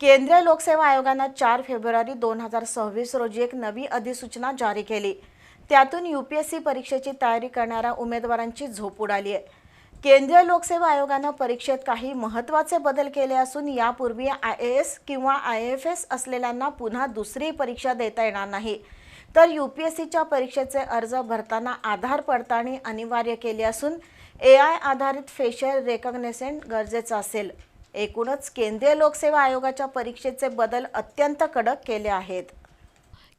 केंद्रीय लोकसेवा आयोगानं चार फेब्रुवारी दोन हजार सव्वीस रोजी एक नवी अधिसूचना जारी केली. त्यातून यू पी एस सी परीक्षेची तयारी करणाऱ्या उमेदवारांची झोप उडाली आहे. केंद्रीय लोकसेवा आयोगानं परीक्षेत काही महत्त्वाचे बदल केले असून यापूर्वी आय ए एस किंवा आय एफ एस असलेल्यांना पुन्हा दुसरी परीक्षा देता येणार नाही. तर यू पी एस सीच्या परीक्षेचे अर्ज भरताना आधार पडताळणी अनिवार्य केली असून ए आय आधारित फेशियल रेकग्नेशन गरजेचं असेल. एकूणच केंद्रीय लोकसेवा आयोगाच्या परीक्षेचे बदल अत्यंत कडक केले आहेत.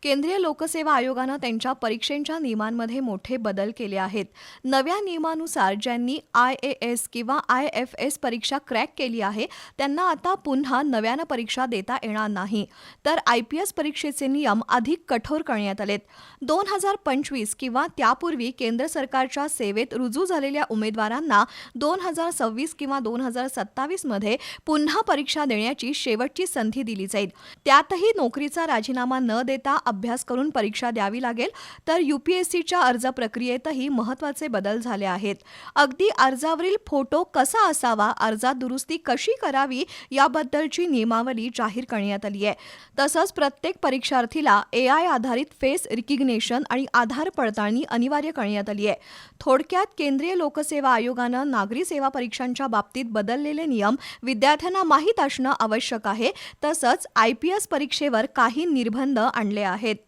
केंद्रीय लोकसेवा आयोगानं त्यांच्या परीक्षेच्या नियमांमध्ये मोठे बदल केले आहेत. नव्या नियमानुसार ज्यांनी आय ए एस किंवा आय एफ एस परीक्षा क्रॅक केली आहे त्यांना आता पुन्हा नव्यानं परीक्षा देता येणार नाही. तर आय पी एस परीक्षेचे नियम अधिक कठोर करण्यात आलेत. दोन हजार पंचवीस किंवा त्यापूर्वी केंद्र सरकारच्या सेवेत रुजू झालेल्या उमेदवारांना दोन हजार सव्वीस किंवा दोन हजार सत्तावीसमध्ये पुन्हा परीक्षा देण्याची शेवटची संधी दिली जाईल. त्यातही नोकरीचा राजीनामा न देता अभ्यास करून परीक्षा द्यावी लागेल. तर यू पी एस सीच्या अर्ज प्रक्रियेतही महत्त्वाचे बदल झाले आहेत. अगदी अर्जावरील फोटो कसा असावा अर्जात दुरुस्ती कशी करावी याबद्दलची नियमावली जाहीर करण्यात आली आहे. तसंच प्रत्येक परीक्षार्थीला ए आय आधारित फेस रिकग्नेशन आणि आधार पडताळणी अनिवार्य करण्यात आली आहे. थोडक्यात केंद्रीय लोकसेवा आयोगानं नागरी सेवा परीक्षांच्या बाबतीत बदललेले नियम विद्यार्थ्यांना माहीत असणं आवश्यक आहे. तसंच आय पी एस परीक्षेवर काही निर्बंध आणले आहेत. kahit